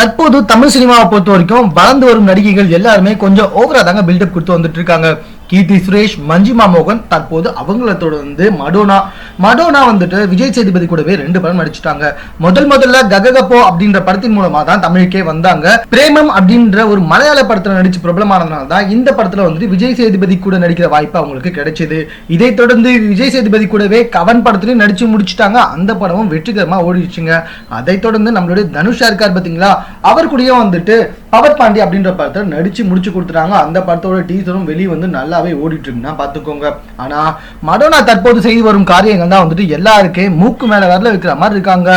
தற்போது தமிழ் சினிமாவை பொறுத்த வரைக்கும் வளர்ந்து வரும் நடிகைகள் எல்லாருமே கொஞ்சம் ஓவரா தாங்க பில்டப் கொடுத்து வந்துட்டு இருக்காங்க. கீர்த்தி சுரேஷ் மஞ்சிமா மோகன் தற்போது அவங்கள தொடர்ந்து மடோனா மடோனா வந்துட்டு விஜய் சேதுபதி கூடவே ரெண்டு படம் நடிச்சிட்டாங்க. முதல் முதல்ல கககப்போ அப்படின்ற படத்தின் மூலமா தான் தமிழுக்கே வந்தாங்க. பிரேமம் அப்படின்ற ஒரு மலையாள படத்துல நடிச்சு பிரபலமானதுனால தான் இந்த படத்துல வந்துட்டு விஜய் சேதுபதி கூட நடிக்கிற வாய்ப்பு அவங்களுக்கு கிடைச்சது. இதைத் தொடர்ந்து விஜய் சேதுபதி கூடவே கவன் படத்துலயும் நடிச்சு முடிச்சிட்டாங்க. அந்த படமும் வெற்றிகரமா ஓடிடுச்சுங்க. அதைத் தொடர்ந்து நம்மளுடைய தனுஷா இருக்கார் பாத்தீங்களா? அவர் கூடயும் வந்துட்டு பவர் பாண்டி அப்படின்ற படத்தை நடிச்சு முடிச்சு கொடுத்துட்டாங்க. அந்த படத்தோட டீசரும் வெளியே வந்து நல்லாவே ஓடிட்டு இருக்குன்னா பார்த்துக்கோங்க. ஆனா மடோனா தற்போது செய்து வரும் காரியங்கள் தான் வந்துட்டு எல்லாருக்கே மூக்கு மேல வரல வைக்கிற மாதிரி இருக்காங்க.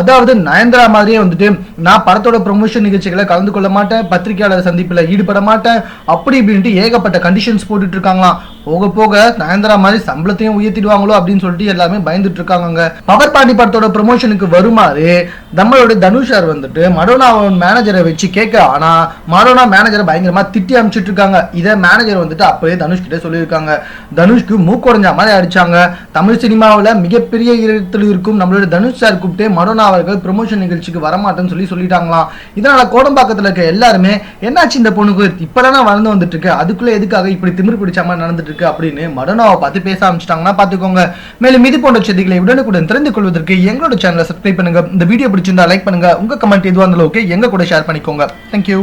அதாவது நயன்தரா மாதிரியே வந்துட்டு நான் படத்தோட ப்ரொமோஷன் நிகழ்ச்சிகளை கலந்து கொள்ள மாட்டேன். பத்திரிகையாளர் சந்திப்புல ஈடுபட மாட்டேன். அப்படி இப்படின்ட்டு ஏகப்பட்ட கண்டிஷன்ஸ் போட்டுட்டு இருக்காங்களாம். போக போக நயன்தரா மாதிரி சம்பளத்தையும் உயர்த்திடுவாங்களோ அப்படின்னு சொல்லிட்டு எல்லாமே பயந்துட்டு இருக்காங்க பவர் பாண்டி படத்தோட ப்ரொமோஷனுக்கு வருமாறு நம்மளுடைய தனுஷார் வந்துட்டு மடோனா மேனேஜரை வச்சு கேட்க ஆனா மடோனா மேனேஜரை பயங்கரமா திட்டி அனுப்பிச்சிட்டு இருக்காங்க இதை மேனேஜர் வந்துட்டு அப்பவே தனுஷ் கிட்ட சொல்லியிருக்காங்க. தனுஷ்க்கு மூக்குடைஞ்ச மாதிரி அடிச்சாங்க. தமிழ் சினிமாவில் மிகப்பெரிய இடத்தில் இருக்கும் நம்மளோட தனுஷ் சார் கூப்பிட்டு மடோனா அவர்கள் ப்ரொமோஷன் நிகழ்ச்சிக்கு வரமாட்டேன்னு சொல்லி சொல்லிட்டாங்களாம். இதனால கோடம்பாக்கத்தில் இருக்க எல்லாருமே என்னாச்சு இந்த பொண்ணுக்கு? இப்பதானே வளர்ந்து வந்துட்டு இருக்கு அதுக்குள்ள எதுக்காக இப்படி திமிர் பிடிச்ச மாதிரி நடந்துட்டு இருக்கு அப்படின்னு மடனாவை பார்த்து பேச ஆரம்பிச்சிட்டாங்கன்னா பாத்துக்கோங்க மேலும் இது போன்ற செய்திகளை உடனுக்குடன் தெரிந்து கொள்வதற்கு எங்களோட சேனலை சப்ஸ்கிரைப் பண்ணுங்க. இந்த வீடியோ பிடிச்சிருந்தா லைக் பண்ணுங்க. உங்க கமெண்ட் எதுவாக இருந்தாலும் ஓகே எங்க கூட ஷேர் பண்ணிக்கோங்க. தேங்க்யூ